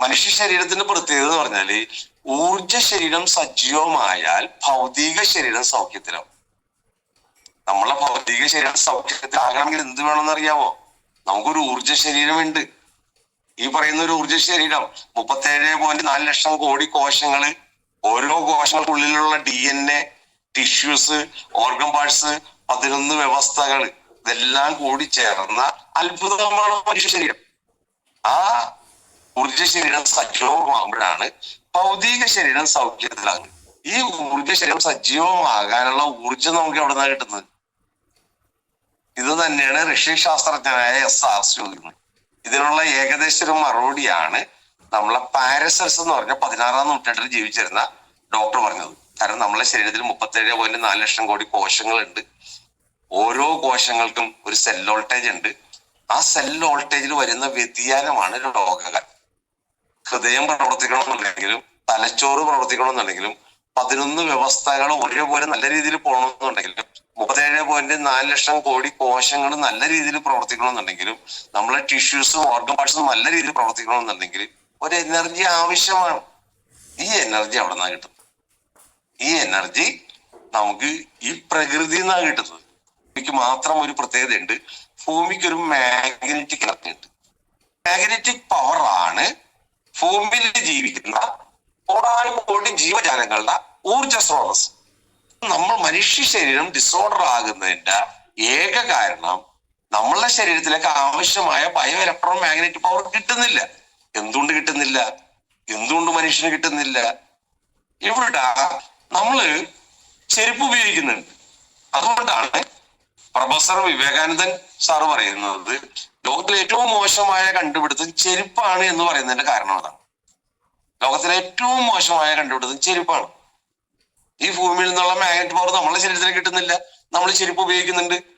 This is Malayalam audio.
മനുഷ്യ ശരീരത്തിന്റെ പ്രത്യേകത എന്ന് പറഞ്ഞാൽ ഊർജ ശരീരം സജീവമായാൽ ഭൗതിക ശരീരം സൗഖ്യത്തിലാവും. നമ്മളെ ഭൗതിക ശരീരം സൗഖ്യത്തിലാകണമെങ്കിൽ എന്ത് വേണമെന്ന് അറിയാവോ നമുക്കൊരു ഊർജ ശരീരമുണ്ട്. ഈ പറയുന്ന ഒരു ഊർജ ശരീരം മുപ്പത്തേഴ് പോയിന്റ് നാല് ലക്ഷം കോടി കോശങ്ങൾ ഓരോ കോശങ്ങൾക്കുള്ളിലുള്ള D N A tissues organ parts പതിനൊന്ന് വ്യവസ്ഥകൾ ഇതെല്ലാം കൂടി ചേർന്ന അത്ഭുതമാണ് മനുഷ്യ ശരീരം. ആ ഊർജ ശരീരം സജീവമാകുമ്പോഴാണ് ഭൗതിക ശരീരം സൗഖ്യത്തിലാകുന്നത്. ഈ ഊർജ ശരീരം സജീവമാകാനുള്ള ഊർജം നമുക്ക് എവിടെ നിന്നാണ് കിട്ടുന്നത്? ഇത് തന്നെയാണ് ഋഷി ശാസ്ത്രജ്ഞനായ എസ് ആർ ചോദിക്കുന്നത്. ഇതിനുള്ള ഏകദേശ ഒരു മറുപടിയാണ് നമ്മളെ പാരസൽസ് എന്ന് പറഞ്ഞ പതിനാറാം നൂറ്റാണ്ടിൽ ജീവിച്ചിരുന്ന ഡോക്ടർ പറഞ്ഞത്. കാരണം നമ്മളെ ശരീരത്തിൽ മുപ്പത്തേഴ് പോയിന്റ് നാല് ലക്ഷം കോടി കോശങ്ങളുണ്ട്. ഓരോ കോശങ്ങൾക്കും ഒരു സെൽ വോൾട്ടേജ് ഉണ്ട്. ആ സെൽ വോൾട്ടേജിൽ വരുന്ന വ്യതിയാനമാണ് രോഗങ്ങൾ. ഹൃദയം പ്രവർത്തിക്കണമെന്നുണ്ടെങ്കിലും തലച്ചോറ് പ്രവർത്തിക്കണമെന്നുണ്ടെങ്കിലും പതിനൊന്ന് വ്യവസ്ഥകൾ ഒരേപോലെ നല്ല രീതിയിൽ പോകണമെന്നുണ്ടെങ്കിലും മുപ്പത്തേഴ് പോയിന്റ് നാല് ലക്ഷം കോടി കോശങ്ങൾ നല്ല രീതിയിൽ പ്രവർത്തിക്കണമെന്നുണ്ടെങ്കിലും നമ്മളെ ടിഷ്യൂസും ഓർഗൻ പാർട്സും നല്ല രീതിയിൽ പ്രവർത്തിക്കണമെന്നുണ്ടെങ്കിൽ ഒരു എനർജി ആവശ്യമാണ്. ഈ എനർജി അവിടെ നിന്നാണ് കിട്ടുന്നത്. ഈ എനർജി നമുക്ക് ഈ പ്രകൃതിയിൽ നിന്നാണ് കിട്ടുന്നത്. ഭൂമിക്ക് മാത്രം ഒരു പ്രത്യേകതയുണ്ട്. ഭൂമിക്ക് ഒരു മാഗ്നറ്റിക് എനർജി ഉണ്ട്. മാഗ്നറ്റിക് പവറാണ് ഭൂമിയിൽ ജീവിക്കുന്ന കോടാനും കോടി ജീവജാലങ്ങളുടെ ഊർജ സ്രോതസ് നമ്മൾ മനുഷ്യ ശരീരം ഡിസോർഡർ ആകുന്നതിന്റെ ഏക കാരണം നമ്മളുടെ ശരീരത്തിലേക്ക് ആവശ്യമായ ബയോ ഇലക്ട്രോ മാഗ്നറ്റിക് പവർ കിട്ടുന്നില്ല. എന്തുകൊണ്ട് കിട്ടുന്നില്ല? എന്തുകൊണ്ട് മനുഷ്യന് കിട്ടുന്നില്ല? ഇവിടെ നമ്മൾ ചെരുപ്പ് ഉപയോഗിക്കുന്നുണ്ട്. അതുകൊണ്ടാണ് പ്രൊഫസർ വിവേകാനന്ദൻ സാറ് പറയുന്നത് ലോകത്തിലെ ഏറ്റവും മോശമായ കണ്ടുപിടുത്തം ചെരുപ്പാണ് എന്ന് പറയുന്നതിന്റെ കാരണം അതാണ്. ലോകത്തിലെ ഏറ്റവും മോശമായ കണ്ടുപിടുത്തം ചെരുപ്പാണ്. ഈ ഭൂമിയിൽ നിന്നുള്ള മാഗ്നറ്റ് പവർ നമ്മളെ ശരീരത്തിന് കിട്ടുന്നില്ല. നമ്മൾ ചെരുപ്പ് ഉപയോഗിക്കുന്നുണ്ട്.